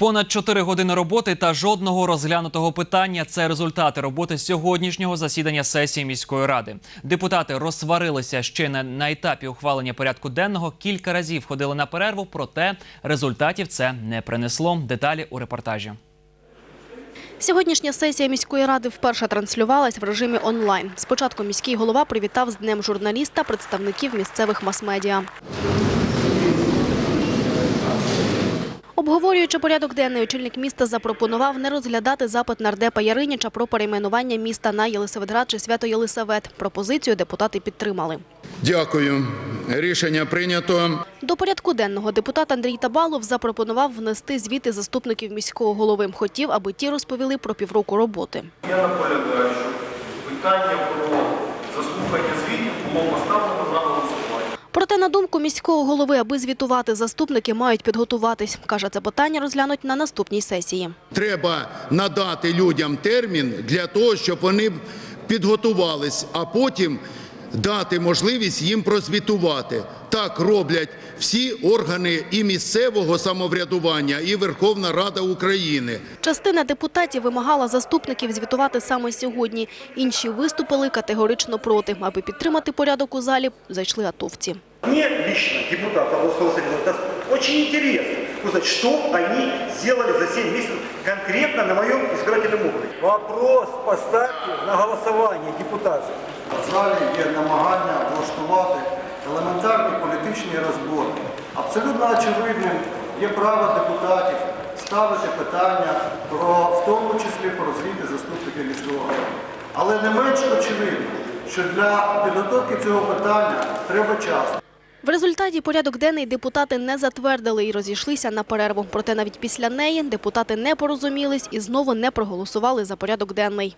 Понад 4 години роботи та жодного розглянутого питання це результати роботи сьогоднішнього засідання сесії міської ради. Депутати розсварилися ще на, на етапі ухвалення порядку денного. Кілька разів ходили на перерву, проте результатів це не принесло. Деталі у репортажі. Сьогоднішня сесія міської ради вперше транслювалась в режимі онлайн. Спочатку міський голова привітав з Днем журналіста представників місцевих мас-медіа. Обговорюючи порядок денний, очільник міста запропонував не розглядати запит нардепа Яриніча про перейменування міста на Єлисаветград чи Свято Єлисавет. Пропозицію депутати підтримали. Дякую. Рішення прийнято. До порядку денного депутат Андрій Табалов запропонував внести звіти заступників міського голови. Хотів, аби ті розповіли про півроку роботи. Я наполягаю, що питання про заслухання звітів було поставлено на думку міського голови, аби звітувати, заступники мають підготуватись. Каже, це питання розглянуть на наступній сесії. Треба надати людям термін для того, щоб вони підготувались, а потім дати можливість їм прозвітувати. Так роблять всі органи і місцевого самоврядування, і Верховна Рада України. Частина депутатів вимагала заступників звітувати саме сьогодні. Інші виступили категорично проти. Аби підтримати порядок у залі, зайшли атовці. Мне лично, депутата областного совета, очень интересно узнать, что они сделали за 7 месяцев конкретно на моем избирательном округе. Вопрос поставьте на голосование депутатов. В залі є намагання влаштувати елементарні політичні розборки. Абсолютно очевидним є право депутатів ставити питання про, в тому числі про звіти заступників міського голови. Але не менш очевидно, що для підготовки цього питання треба час. В результаті порядок денний депутати не затвердили і розійшлися на перерву. Проте навіть після неї депутати не порозумілись і знову не проголосували за порядок денний.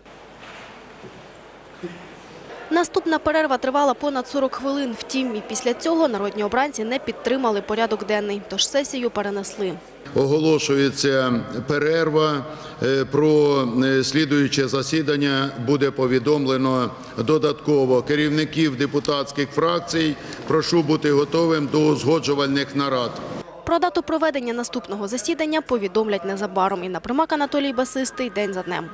Наступна перерва тривала понад 40 хвилин. Втім, і після цього народні обранці не підтримали порядок денний, тож сесію перенесли. Оголошується перерва. Е, Про е, слідуюче засідання буде повідомлено додатково керівників депутатських фракцій. Прошу бути готовим до узгоджувальних нарад. Про дату проведення наступного засідання повідомлять незабаром. Інна Примак, Анатолій Басистий. День за днем.